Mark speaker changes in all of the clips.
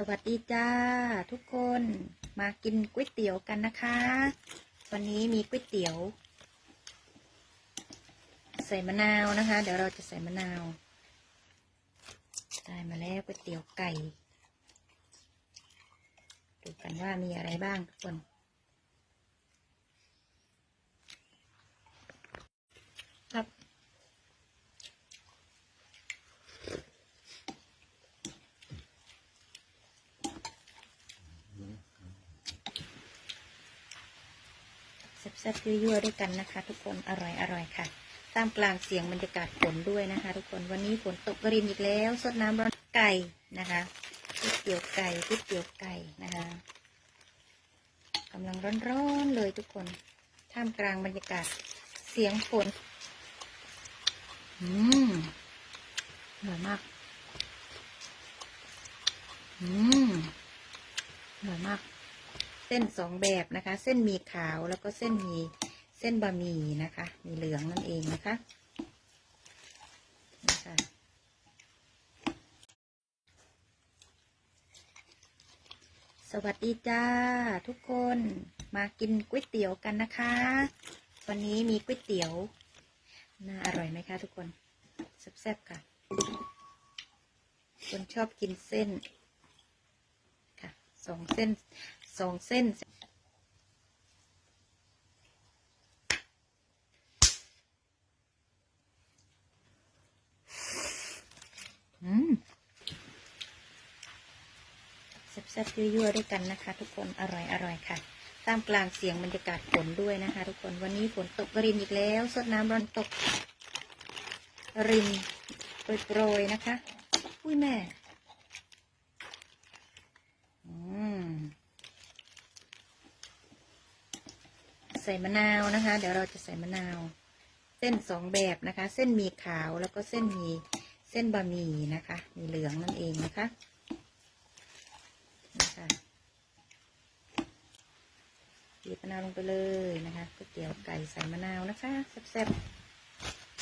Speaker 1: สวัสดีจ้าทุกคนมากินก๋วยเตี๋ยวกันนะคะ วันนี้มีก๋วยเตี๋ยว ใส่มะนาวนะคะ เดี๋ยวเราจะใส่มะนาวได้มาแล้วก๋วยเตี๋ยวไก่ ดูกันว่ามีอะไรบ้างทุกคน แซ่บๆยั่วๆด้วยกันนะคะ ทุกคนอร่อยอร่อยค่ะ ตามกลางเสียงบรรยากาศฝนด้วยนะคะ ทุกคนวันนี้ฝนตกกระรินอีกแล้วสดน้ำร้อนไก่นะคะก๋วยเตี๋ยวไก่ก๋วยเตี๋ยวไก่นะคะกำลังร้อนๆเลยทุกคนท่ามกลางบรรยากาศเสียงฝนอืมอร่อยมากอืมอร่อยมาก เส้นสองแบบนะคะ เส้นหมีขาวแล้วก็เส้นหมีเส้นบะหมี่นะคะ มีเหลืองนั่นเองนะคะนะคะสวัสดีจ้าทุกคนมากินก๋วยเตี๋ยวกันนะคะ วันนี้มีก๋วยเตี๋ยว น่าอร่อยไหมคะทุกคนแซ่บๆค่ะ คนชอบกินเส้นค่ะสองเส้น สองเส้น อืมแซ่บๆยั่วๆด้วยกันนะคะ ทุกคนอร่อยอร่อยค่ะตามกลางเสียงบรรยากาศฝนด้วยนะคะ ทุกคนวันนี้ฝนตกกระรินอีกแล้วสดน้ำร้อนตก รินโปรยๆนะคะ อุ้ยแม่ ใส่มะนาวนะคะ เดี๋ยวเราจะใส่มะนาว เส้นสองแบบนะคะ เส้นหมีขาวแล้วก็เส้นหมีเส้นบะหมี่นะคะมีเหลืองนั่นเองนะคะนะคะบีบมะนาวลงไปเลยนะคะก๋วยเตี๋ยวไก่ใส่มะนาวนะคะแซ่บ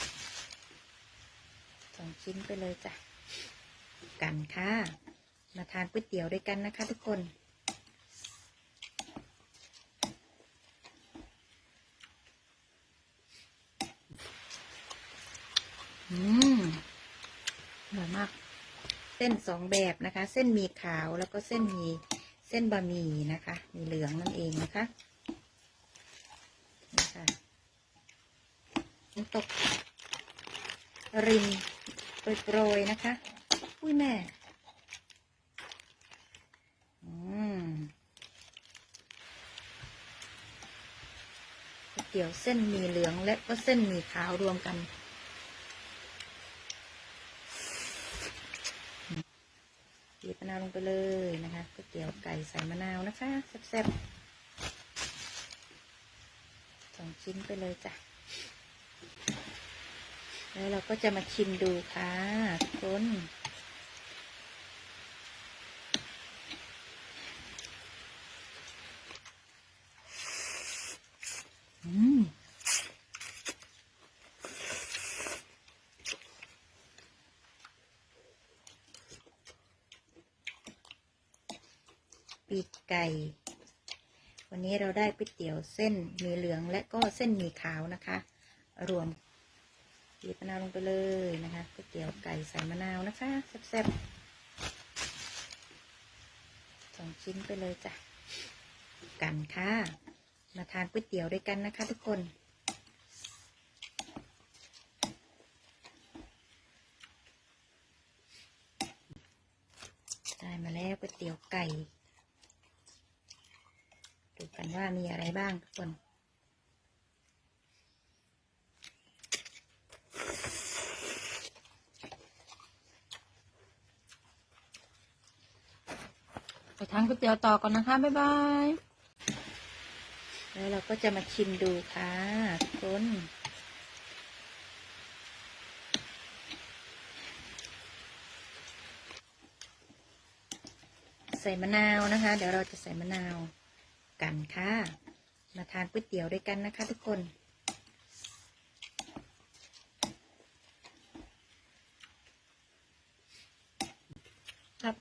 Speaker 1: ๆสองชิ้นไปเลยจ้ะกันค่ะ มาทานก๋วยเตี๋ยวด้วยกันนะคะทุกคน อืมอร่อยมาก เส้นสองแบบนะคะ เส้นหมีขาวแล้วก็เส้นหมีเส้นบะหมี่นะคะ มีเหลืองนั่นเองนะคะนะคะน้ำตก รินโปรยๆนะคะ อุ้ยแม่อืมเตี๋ยวเส้นหมี่เหลืองและก็เส้นหมี่ขาวรวมกัน บีบมะนาวลงไปเลยนะคะก๋วยเตี๋ยวไก่ใส่มะนาวนะคะแซ่บๆสองชิ้นไปเลยจ้ะ แล้วเราก็จะมาชิมดูค่ะทุกคน อืม ปีกไก่ วันนี้เราได้ก๋วยเตี๋ยวเส้นมีเหลืองและก็เส้นมีขาวนะคะ รวมบีบมะนาวลงไปเลยนะคะก๋วยเตี๋ยวไก่ใส่มะนาวนะคะแซ่บๆสองชิ้นไปเลยจ้ะกันค่ะ มาทานก๋วยเตี๋ยวด้วยกันนะคะ ทุกคนได้มาแล้วก๋วยเตี๋ยวไก่ ดูกันว่ามีอะไรบ้างทุกคน
Speaker 2: ไปทานก๋วยเตี๋ยวต่อก่อนนะคะ บ๊ายบาย
Speaker 1: แล้วเราก็จะมาชิมดูค่ะทุกคนใส่มะนาวนะคะ เดี๋ยวเราจะใส่มะนาว กันค่ะ มาทานก๋วยเตี๋ยวด้วยกันนะคะทุกคน
Speaker 2: ครับ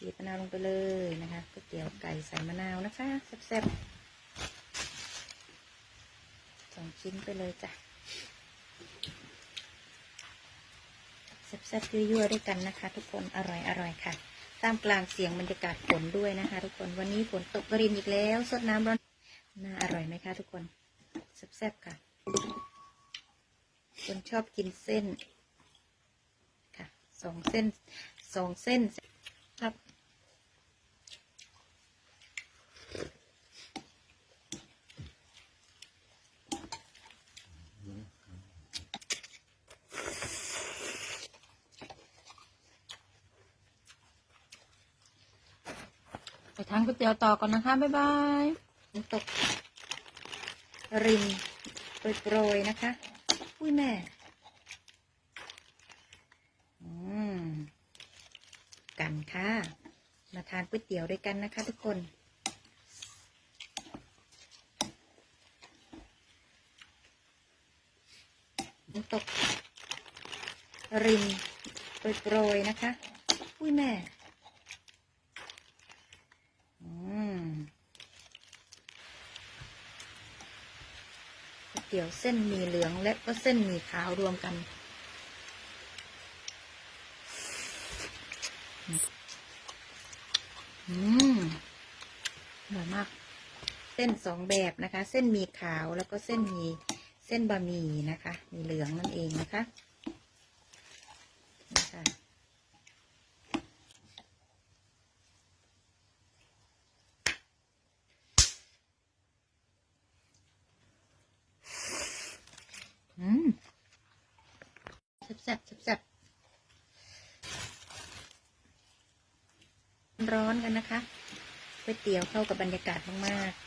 Speaker 2: บีบมะนา
Speaker 1: วลงไปเลยนะคะก๋วยเตี๋ยวไก่ใส่มะนาวนะคะแซ่บๆสองชิ้นไปเลยจ้ะ ซ่บยั่วๆด้วยกันนะคะ ทุกคนอร่อยอร่อยค่ะตามกลางเสียงบรรยากาศฝนด้วยนะคะ ทุกคนวันนี้ฝนตกกระรินอีกแล้วสดน้ำร้อนน่าอร่อยไหมคะทุกคนแซ่บๆค่ะ คนชอบกินเส้นค่ะสองเส้นสองเส้นครับ
Speaker 2: ไปทานก๋วยเตี๋ยวต่อก่อนนะคะ บ๊ายบาย
Speaker 1: น้ำตก ริมโปรยๆนะคะ อุ้ยแม่อืมกันค่ะ มาทานก๋วยเตี๋ยวด้วยกันนะคะทุกคนน้ำตก ริมโปรยๆนะคะ อุ้ยแม่ อืมก๋วย เตี๋ยวเส้นหมีเหลืองและก็เส้นหมีขาวรวมกัน อืมอร่อยมาก เส้นสองแบบนะคะ เส้นหมีขาวแล้วก็เส้นหมีเส้นบะหมี่นะคะ มีเหลืองนั่นเองนะคะ อืม แซ่บแซ่บร้อนกันนะคะก๋วยเตี๋ยวเข้ากับบรรยากาศมากๆ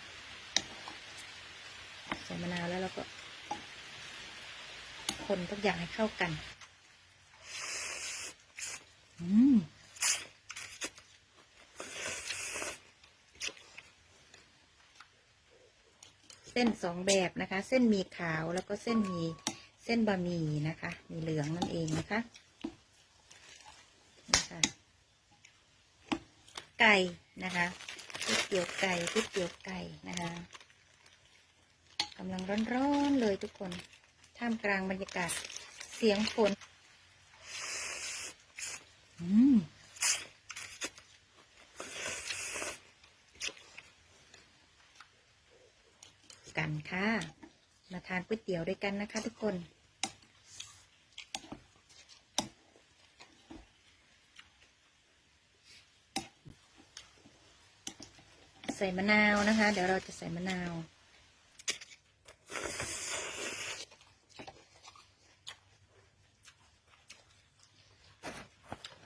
Speaker 1: ใส่มะนาวแล้วเราก็ คนทุกอย่างให้เข้ากัน อืมเส้นสองแบบนะคะ เส้นมีขาวแล้วก็เส้นมี เส้นบะหมี่นะคะ มีเหลืองนั่นเองนะคะนะคะไก่นะคะก๋วยเตี๋ยวไก่ก๋วยเตี๋ยวไก่นะคะกำลังร้อนๆเลยทุกคน ท่ามกลางบรรยากาศเสียงฝนอืมกันค่ะ มาทานก๋วยเตี๋ยวด้วยกันนะคะทุกคน ใส่มะนาวนะคะ เดี๋ยวเราจะใส่มะนาว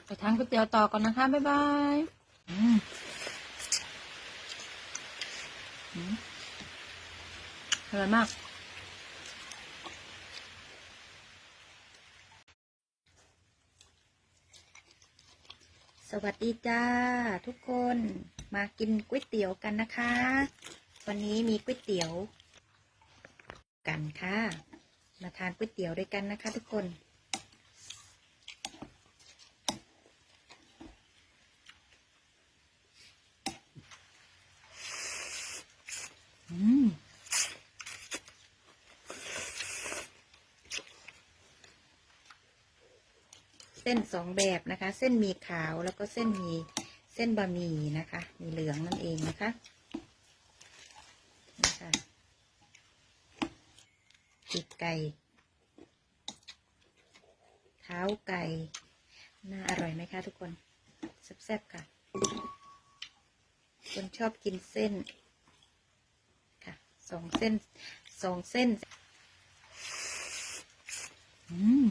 Speaker 2: ไปทานก๋วยเตี๋ยวต่อก่อนนะคะ บ๊ายบายอืมอืมอร่อยมาก
Speaker 1: สวัสดีจ้าทุกคน มากินก๋วยเตี๋ยวกันนะคะ วันนี้มีก๋วยเตี๋ยว กันค่ะ มาทานก๋วยเตี๋ยวด้วยกันนะคะ ทุกคน
Speaker 2: อืม
Speaker 1: เส้นสองแบบนะคะ เส้นมีขาวแล้วก็เส้นมี ส้นบะหมี่นะคะ มีเหลืองนั่นเองนะคะนะคะปีกไก่ เท้าไก่ น่าอร่อยไหมคะทุกคน แซ่บๆค่ะ คนชอบกินเส้น ค่ะ สองเส้น สองเส้น
Speaker 2: อืม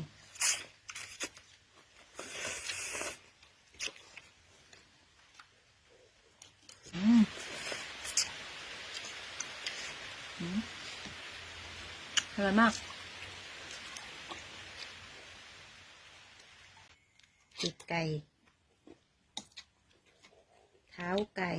Speaker 2: อร่อยมาก
Speaker 1: ปีกไก่ เท้าไก่